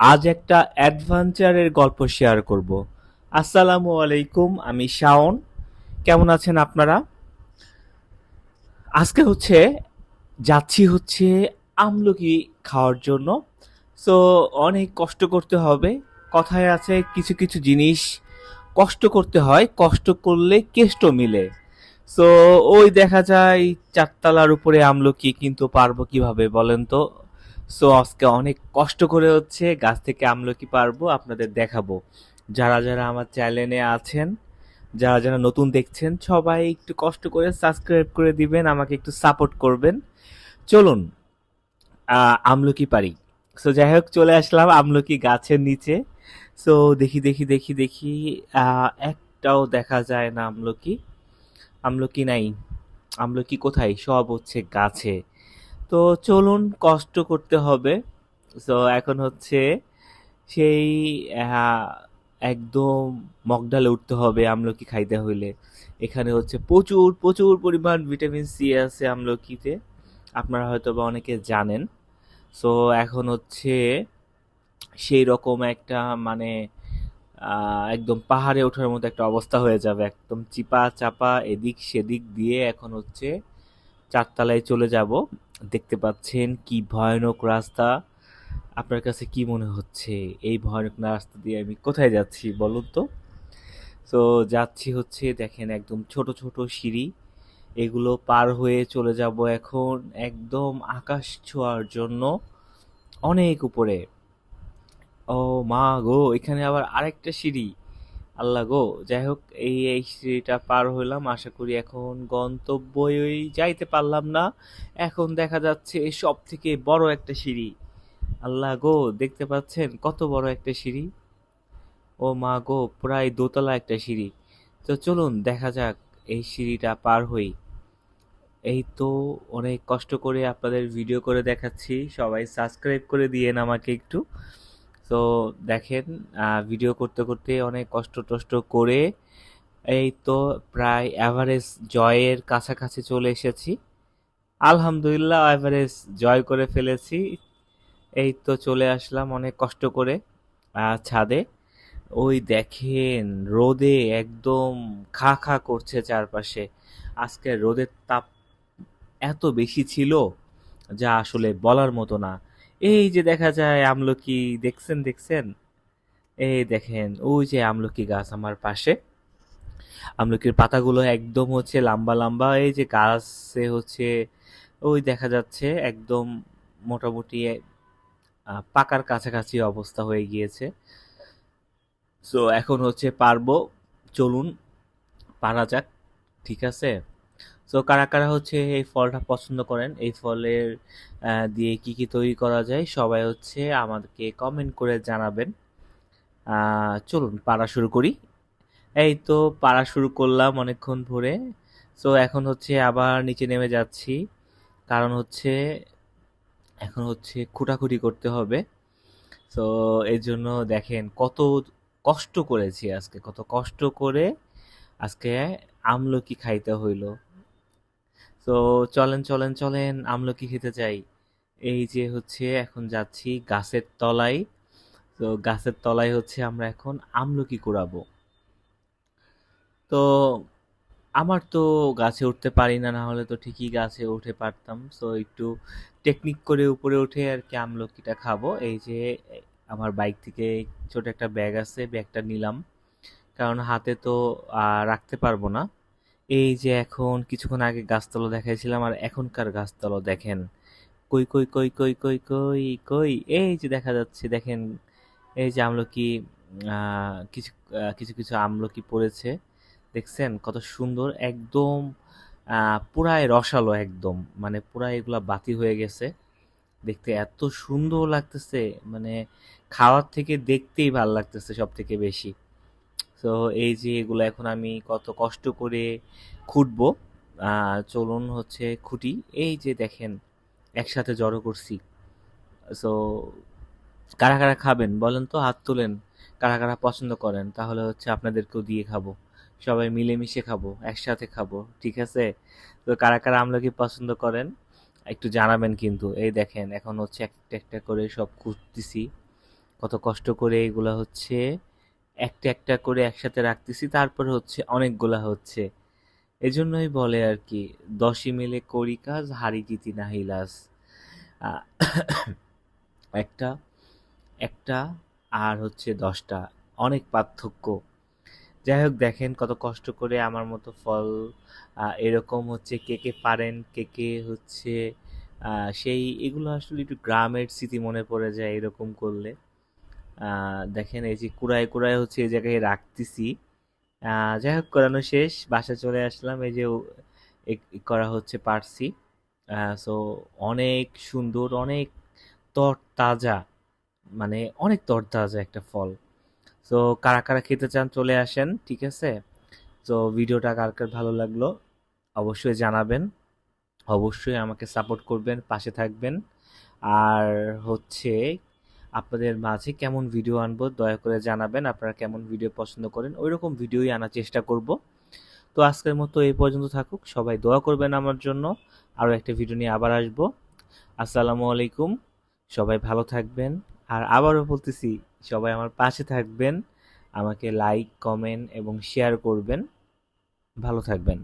আজ একটা অ্যাডভেঞ্চারের গল্প শেয়ার করব। আসসালামু আলাইকুম, আমি শাওন। কেমন আছেন আপনারা? আজকে হচ্ছে, যাচ্ছি হচ্ছে আমলকি খাওয়ার জন্য। সো অনেক কষ্ট করতে হবে। কথায় আছে, কিছু কিছু জিনিস কষ্ট করতে হয়, কষ্ট করলে কেষ্ট মিলে। সো ওই দেখা যায়, চারতলার উপরে আমলকি, কিন্তু পারব কীভাবে বলেন তো? সো আজকে অনেক কষ্ট করে হচ্ছে গাছ থেকে আমলকি পারব, আপনাদের দেখাবো। যারা যারা আমার চ্যানেলে আছেন, যারা যারা নতুন দেখছেন, সবাই একটু কষ্ট করে সাবস্ক্রাইব করে দিবেন, আমাকে একটু সাপোর্ট করবেন। চলুন আমলকি পারি। সো যাই হোক, চলে আসলাম আমলকি গাছের নিচে। সো দেখি দেখি দেখি দেখি একটাও দেখা যায় না আমলকি। আমলকি নাই। আমলকি কোথায়? সব হচ্ছে গাছে। তো চলুন কষ্ট করতে হবে। তো এখন হচ্ছে সেই একদম মগডালে উঠতে হবে আমলকি খাইতে হইলে। এখানে হচ্ছে প্রচুর প্রচুর পরিমাণ ভিটামিন সি আছে আমলকিতে। আপনারা হয়তো বা অনেকে জানেন। সো এখন হচ্ছে সেই রকম একটা মানে একদম পাহাড়ে ওঠার মতো একটা অবস্থা হয়ে যাবে। একদম চিপা চাপা এদিক সেদিক দিয়ে এখন হচ্ছে চারতলায় চলে যাব। দেখতে পাচ্ছেন কি ভয়ানক রাস্তা। আপনার কাছে কি মনে হচ্ছে এই ভয়ানক রাস্তা দিয়ে আমি কোথায় যাচ্ছি বলুন তো? তো যাচ্ছি হচ্ছে দেখেন একদম ছোট ছোট সিঁড়ি। এগুলো পার হয়ে চলে যাব এখন একদম আকাশ ছোঁয়ার জন্য অনেক উপরে। ও মা গো, এখানে আবার আরেকটা সিঁড়ি। আল্লাহ গো যাই হোক এই এই সিঁড়িটা পার হইলাম। আশা করি এখন গন্তব্যই যাইতে পারলাম না। এখন দেখা যাচ্ছে সব থেকে বড় একটা সিঁড়ি। আল্লাহ গো, দেখতে পাচ্ছেন কত বড় একটা সিঁড়ি? ও মা গো, প্রায় দোতলা একটা সিঁড়ি। তো চলুন, দেখা যাক এই সিঁড়িটা পার হই। এই তো অনেক কষ্ট করে আপনাদের ভিডিও করে দেখাচ্ছি। সবাই সাবস্ক্রাইব করে দিয়েন আমাকে একটু। তো দেখেন ভিডিও করতে করতে অনেক কষ্ট টষ্ট করে এই তো প্রায় এভারেজ জয়ের কাছাকাছি চলে এসেছি। আলহামদুলিল্লাহ এভারেজ জয় করে ফেলেছি। এই তো চলে আসলাম অনেক কষ্ট করে ছাদে। ওই দেখেন, রোদে একদম খা খা করছে চারপাশে। আজকে রোদের তাপ এত বেশি ছিল যা আসলে বলার মতো না। এই যে দেখা যায় আমলকি, দেখছেন দেখছেন? এই দেখেন, ওই যে আমলকি গাছ আমার পাশে। আমলকির পাতাগুলো একদম হচ্ছে লম্বা লম্বা, এই যে গাছে হচ্ছে, ওই দেখা যাচ্ছে একদম মোটামুটি পাকার কাছাকাছি অবস্থা হয়ে গিয়েছে। সো এখন হচ্ছে পারব, চলুন, পারা যাক, ঠিক আছে? সো কারা কারা হচ্ছে এই ফলটা পছন্দ করেন, এই ফলের দিয়ে কি কি তৈরি করা যায়, সবাই হচ্ছে আমাদেরকে কমেন্ট করে জানাবেন। চলুন পাড়া শুরু করি। এই তো পাড়া শুরু করলাম অনেকক্ষণ ধরে। সো এখন হচ্ছে আবার নিচে নেমে যাচ্ছি। কারণ হচ্ছে, এখন হচ্ছে খুঁটাখুটি করতে হবে। তো এই জন্য দেখেন কত কষ্ট করেছি আজকে, কত কষ্ট করে আজকে আমলকি খাইতে হইল। তো চলেন চলেন চলেন, আমলকি খেতে চাই এই যে হচ্ছে এখন যাচ্ছি গাছের তলায়। তো গাছের তলায় হচ্ছে আমরা এখন আমলকি কুড়াবো। তো আমার তো গাছে উঠতে পারি না না হলে তো ঠিকই গাছে উঠে পারতাম। তো একটু টেকনিক করে উপরে উঠে আর কি আমলকিটা খাব। এই যে আমার বাইক থেকে ছোট একটা ব্যাগ আছে ব্যাগটা নিলাম। কারণ হাতে তো রাখতে পারব না। এই যে এখন কিছুক্ষণ আগে গাছতলা দেখাইছিলাম আর এখনকার গাছতলা দেখেন। কই কই কই কই কই কই কই? এই যে দেখা যাচ্ছে, দেখেন, এই যে আমলকি কিছু কিছু কিছু আমলকি পড়েছে। দেখছেন কত সুন্দর, একদম পুরাই রসালো একদম। মানে পুরাই এগুলা বাতি হয়ে গেছে। দেখতে এত সুন্দর লাগতেছে মানে খাওয়ার থেকে দেখতেই ভালো লাগতেছে সব থেকে বেশি। তো এই যে এগুলো এখন আমি কত কষ্ট করে খুঁটবো চলুন হচ্ছে খুঁটি। এই যে দেখেন, একসাথে জড়ো করছি। সো কারা কারা খাবেন বলেন তো? হাত তোলেন। কারা কারা পছন্দ করেন? তাহলে হচ্ছে আপনাদেরকেও দিয়ে খাব। সবাই মিলেমিশে খাব, একসাথে খাব, ঠিক আছে? তো কারা কারা আমলকি পছন্দ করেন? একটু জানাবেন কিন্তু। এই দেখেন, এখন হচ্ছে একটা একটা করে সব খুঁজতেছি কত কষ্ট করে এগুলো হচ্ছে একটা একটা করে একসাথে রাখতেছি, তারপরে হচ্ছে অনেকগুলা হচ্ছে। এজন্যই বলে আর কি, দশই মিলে করি কাজ, হারি জিতি না হিলাস একটা একটা আর হচ্ছে দশটা, অনেক পার্থক্য। যাই হোক, দেখেন কত কষ্ট করে আমার মতো ফল এরকম হচ্ছে কে কে পারেন, কে কে হচ্ছে সেই, এগুলো আসলে একটু গ্রামের স্মৃতি মনে পড়ে যায় এরকম করলে। দেখেন এই যে কুড়ায় কুড়ায় হচ্ছে এই জায়গায় রাখতেছি। যাই হোক, করানো শেষ। বাসায় চলে আসলাম, এই যে করা হচ্ছে পারছি সো অনেক সুন্দর, অনেক তরতাজা মানে অনেক তরতাজা একটা ফল। সো কারা কারা খেতে চান চলে আসেন, ঠিক আছে? তো ভিডিওটা কার কার ভালো লাগল অবশ্যই জানাবেন। অবশ্যই আমাকে সাপোর্ট করবেন, পাশে থাকবেন। আর হচ্ছে আপনাদের মাঝে কেমন ভিডিও আনব, দয়া করে জানাবেন আপনারা কেমন ভিডিও পছন্দ করেন ওই রকম ভিডিওই আনার চেষ্টা করব। তো আজকের মতো এই পর্যন্ত থাকুক, সবাই দোয়া করবেন আমার জন্য, আরও একটা ভিডিও নিয়ে আবার আসব। আসসালামু আলাইকুম, সবাই ভালো থাকবেন, আর আবারও বলতেছি, সবাই আমার পাশে থাকবেন, আমাকে লাইক কমেন্ট এবং শেয়ার করবেন, ভালো থাকবেন।